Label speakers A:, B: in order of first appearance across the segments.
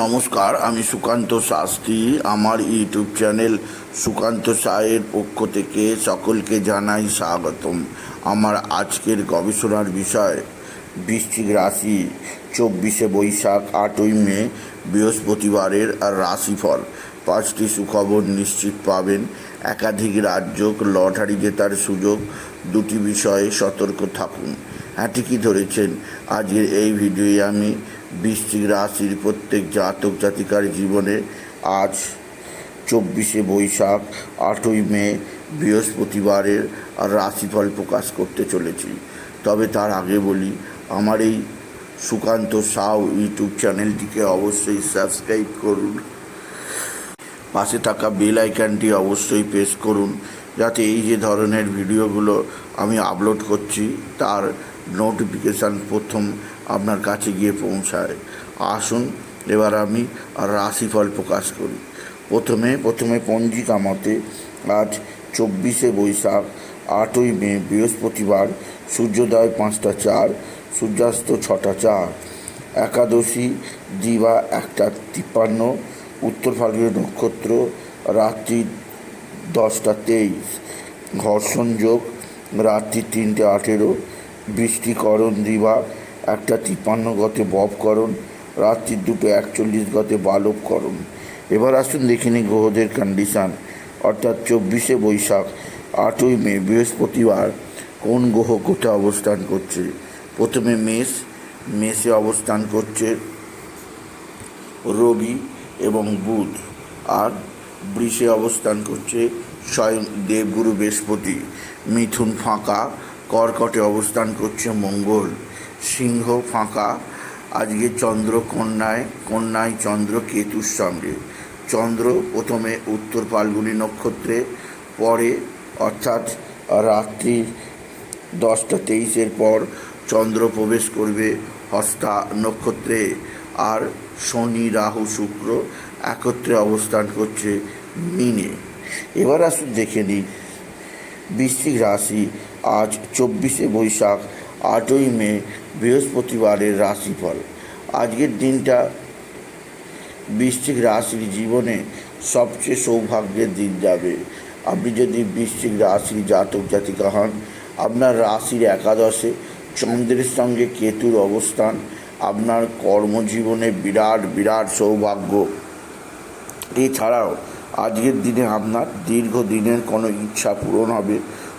A: নমস্কার, আমি সুকান্ত শাস্ত্রী। আমার ইউটিউব চ্যানেল সুকান্ত সায়ের পক্ষ থেকে সকলকে জানাই স্বাগতম। আমার আজকের গবেষণার বিষয়, বৃশ্চিক রাশি, চব্বিশে বৈশাখ, আটই মে, বৃহস্পতিবারের আর রাশিফল। পাঁচটি সুখবর নিশ্চিত পাবেন। একাধিক রাজ্য লটারি জেতার সুযোগ, দুটি বিষয়ে সতর্ক থাকুন। হ্যাঁ ঠিকই ধরেছেন? আজকের এই ভিডিওয়ে আমি বৃশ্চিক রাশির প্রত্যেক জাতক জাতিকার জীবনে আজ চব্বিশে বৈশাখ, আটই মে, বৃহস্পতিবারের রাশিফল প্রকাশ করতে চলেছি। তবে তার আগে বলি, আমার এই সুকান্ত সাউ ইউটিউব চ্যানেলটিকে অবশ্যই সাবস্ক্রাইব করুন। পাশে থাকা বেল আইকনটি অবশ্যই প্রেস করুন, যাতে এই যে ধরনের ভিডিওগুলো আমি আপলোড করছি, তার নোটিফিকেশান প্রথম আপনার কাছে গিয়ে পৌঁছায়। আসুন, এবার আমি রাশিফল প্রকাশ করি। প্রথমে প্রথমে পঞ্জিকা মতে আজ চব্বিশে বৈশাখ, আটই মে, বৃহস্পতিবার, সূর্যোদয় পাঁচটা চার, সূর্যাস্ত ছটা চার, একাদশী, দিবা একটা তিপ্পান্ন, উত্তর ফাল্গুনী নক্ষত্র, রাত্রি দশটা তেইশ, ঘর্ষণ যোগ, রাত্রি তিনটে আঠেরো বৃষ্টিকরণ দিবা, একটা তিপ্পান্ন গতে ববকরণ রাত্রি দুটো একচল্লিশ গতে বালবকরণ এবার আসুন দেখে নিই গ্রহদের কন্ডিশান অর্থাৎ চব্বিশে বৈশাখ, আটই মে, বৃহস্পতিবার। কোন গ্রহ কোথায় অবস্থান করছে? প্রথমে মেষ, মেষে অবস্থান করছে রবি এবং বুধ। আর বৃষে অবস্থান করছে স্বয়ং দেবগুরু বৃহস্পতি। মিথুন ফাঁকা কর্কটে অবস্থান করছে মঙ্গল। সিংহ ফাঁকা। আজকে চন্দ্র কন্যায় কন্যায় চন্দ্র কেতুর সঙ্গে। চন্দ্র প্রথমে উত্তর ফাল্গুনী নক্ষত্রে, পরে অর্থাৎ রাত্রি দশটা তেইশের পর চন্দ্র প্রবেশ করবে হস্তা নক্ষত্রে। আর শনি, রাহু, শুক্র একত্রে অবস্থান করছে মিনে। এবার আসুন দেখে নিই। বৃশ্চিক রাশি আজ চব্বিশে বৈশাখ, আটই মে, বৃহস্পতিবারের রাশিফল। আজকের দিনটা বৃশ্চিক রাশির জীবনে সবচেয়ে সৌভাগ্যের দিন যাবে। আপনি যদি বৃশ্চিক রাশির জাতক জাতিকা হন, আপনার রাশির একাদশে চন্দ্রের সঙ্গে কেতুর অবস্থান, আপনার কর্মজীবনে বিরাট বিরাট সৌভাগ্য। এছাড়াও আজকের দিনে আপনার দীর্ঘদিনের কোনো ইচ্ছা পূরণ হবে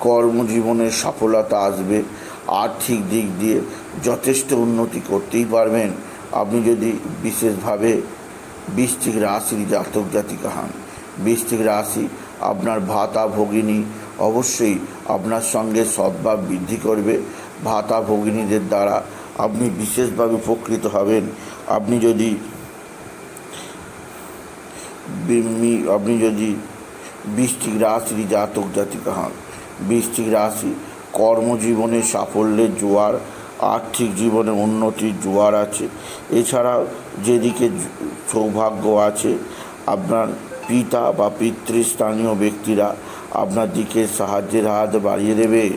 A: কর্মজীবনের সফলতা আসবে। আর্থিক দিক দিয়ে যথেষ্ট উন্নতি করতেই পারবেন। আপনি যদি বিশেষভাবে বৃশ্চিক রাশির জাতক জাতিকা হন বৃষ্টিক রাশি আপনার ভাতা ভগিনী অবশ্যই আপনার সঙ্গে সদ্ভাব বৃদ্ধি করবে। ভাতা ভগিনীদের দ্বারা আপনি বিশেষভাবে উপকৃত হবেন। আপনি যদি আপনি যদি বৃশ্চিক রাশির জাতক জাতিকা হন বৃশ্চিক রাশি, কর্মজীবনে সাফল্যের জোয়ার, আর্থিক জীবনে উন্নতির জোয়ার আছে। এছাড়াও যেদিকে সৌভাগ্য আছে, আপনার পিতা বা পিতৃস্থানীয় ব্যক্তিরা আপনার দিকে সাহায্যের হাত বাড়িয়ে দেবে।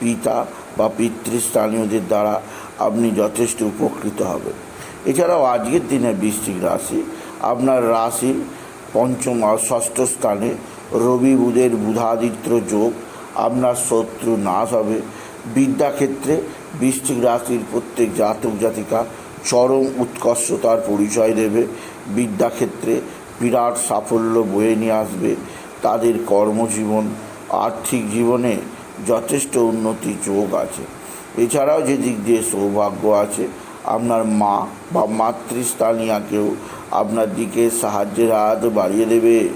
A: পিতা বা পিতৃস্থানীয়দের দ্বারা আপনি যথেষ্ট উপকৃত হবেন। এছাড়াও আজকের দিনে বৃষ্টিক রাশি, আপনার রাশির পঞ্চম আর ষষ্ঠ স্থানে রবি বুধের বুধাদিত্য যোগ আপনার শত্রু নাশ হবে। বিদ্যাক্ষেত্রে বৃশ্চিক রাশির প্রত্যেক জাতক জাতিকা চরম উৎকর্ষতার পরিচয় দেবে। বিদ্যাক্ষেত্রে বিরাট সাফল্য বয়ে নিয়ে আসবে। তাদের কর্মজীবন, আর্থিক জীবনে যথেষ্ট উন্নতি যোগ আছে। এছাড়াও যে দিক দিয়ে সৌভাগ্য আছে, আপনার মা বা মাতৃস্থানীয়াকেও আপনার দিকে সাহায্যের হাত বাড়িয়ে দেবে।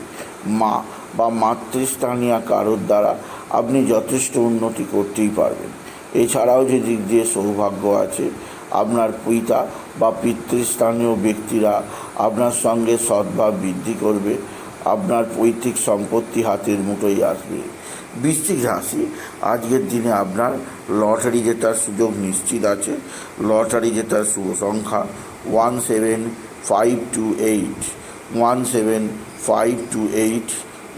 A: মা বা মাতৃস্থানীয় কারোর দ্বারা আপনি যথেষ্ট উন্নতি করতেই পারবেন। এছাড়াও যে দিক দিয়ে সৌভাগ্য আছে, আপনার পিতা বা পিতৃস্থানীয় ব্যক্তিরা আপনার সঙ্গে সদ্ভাব বৃদ্ধি করবে, আপনার পৈতৃক সম্পত্তি হাতের মুঠোয় আসবে। বৃশ্চিক রাশি, আজকের দিনে আপনার লটারি জেতার সুযোগ নিশ্চিত আছে। লটারি জেতার শুভ সংখ্যা one seven five two eight, one seven five two eight,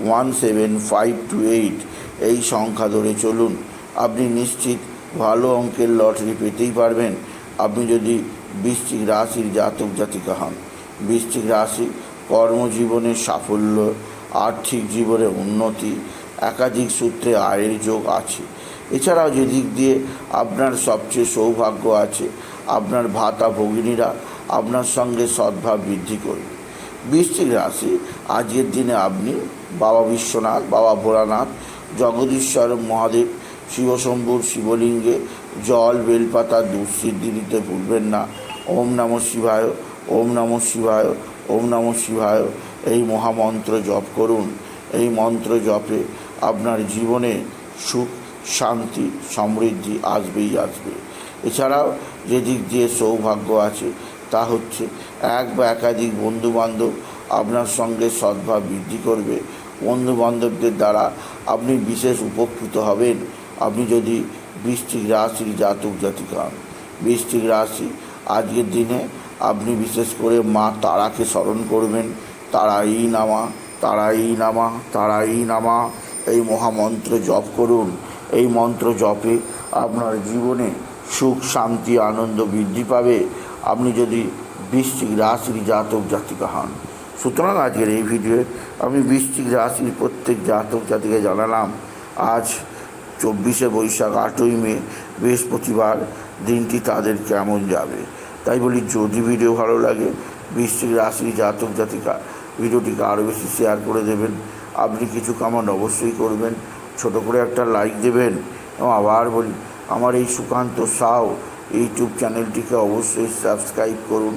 A: one seven five two eight. এই সংখ্যা ধরে চলুন। আপনি নিশ্চিত ভালো অঙ্কের লটারি পেতেই পারবেন। আপনি যদি বৃশ্চিক রাশির জাতক জাতিকা হন, বৃশ্চিক রাশি কর্মজীবনের সাফল্য, আর্থিক জীবনে উন্নতি, একাধিক সূত্রে আয়ের যোগ আছে। এছাড়াও যে দিক দিয়ে আপনার সবচেয়ে সৌভাগ্য আছে, আপনার ভাতা ভগিনীরা আপনার সঙ্গে সদ্ভাব বৃদ্ধি করবে। বৃশ্চিক রাশি, আজকের দিনে আপনি বাবা বিশ্বনাথ, বাবা ভোলানাথ জগদীশ্বর মহাদেব, শিবশম্ভুর শিবলিঙ্গে জল, বেলপাতা দুঃসিদ্ধি দিতে ভুলবেন না। ওম নম শিবায়, ওম নম শিবায়, ওম নম শিবায়। এই মহামন্ত্র জপ করুন। এই মন্ত্র জপে আপনার জীবনে সুখ, শান্তি, সমৃদ্ধি আসবেই আসবে। এছাড়াও যে দিক দিয়ে সৌভাগ্য আছে, তা হচ্ছে এক বা একাধিক বন্ধুবান্ধব আপনার সঙ্গে সদ্ভাব বৃদ্ধি করবে। বন্ধু বান্ধবদের দ্বারা আপনি বিশেষ উপকৃত হবেন। আপনি যদি বৃষ্টিক রাশির জাতক জাতিকা বৃষ্টিক রাশি আজকের দিনে আপনি বিশেষ করে মা তারাকে স্মরণ করবেন। তারাই নামা তারাই নামা তারাই নামা। এই মহামন্ত্র জপ করুন। এই মন্ত্র জপে আপনার জীবনে সুখ, শান্তি, আনন্দ বৃদ্ধি পাবে। আপনি যদি বৃশ্চিক রাশির জাতক জাতিকা হন সুতরাং আজকের এই ভিডিওয়ে আমি বৃশ্চিক রাশির প্রত্যেক জাতক জাতিকে জানালাম, আজ চব্বিশে বৈশাখ আটই মে, বৃহস্পতিবার দিনটি তাদের কেমন যাবে? তাই বলি, যদি ভিডিও ভালো লাগে, বৃশ্চিক রাশির জাতক জাতিকা, ভিডিওটিকে আরও বেশি শেয়ার করে দেবেন। আপনি কিছু কামান অবশ্যই করবেন, ছোট করে একটা লাইক দেবেন। এবং আবার বলি, আমার এই সুকান্ত সাউ ইউটিউব চ্যানেলটিকে অবশ্যই সাবস্ক্রাইব করুন।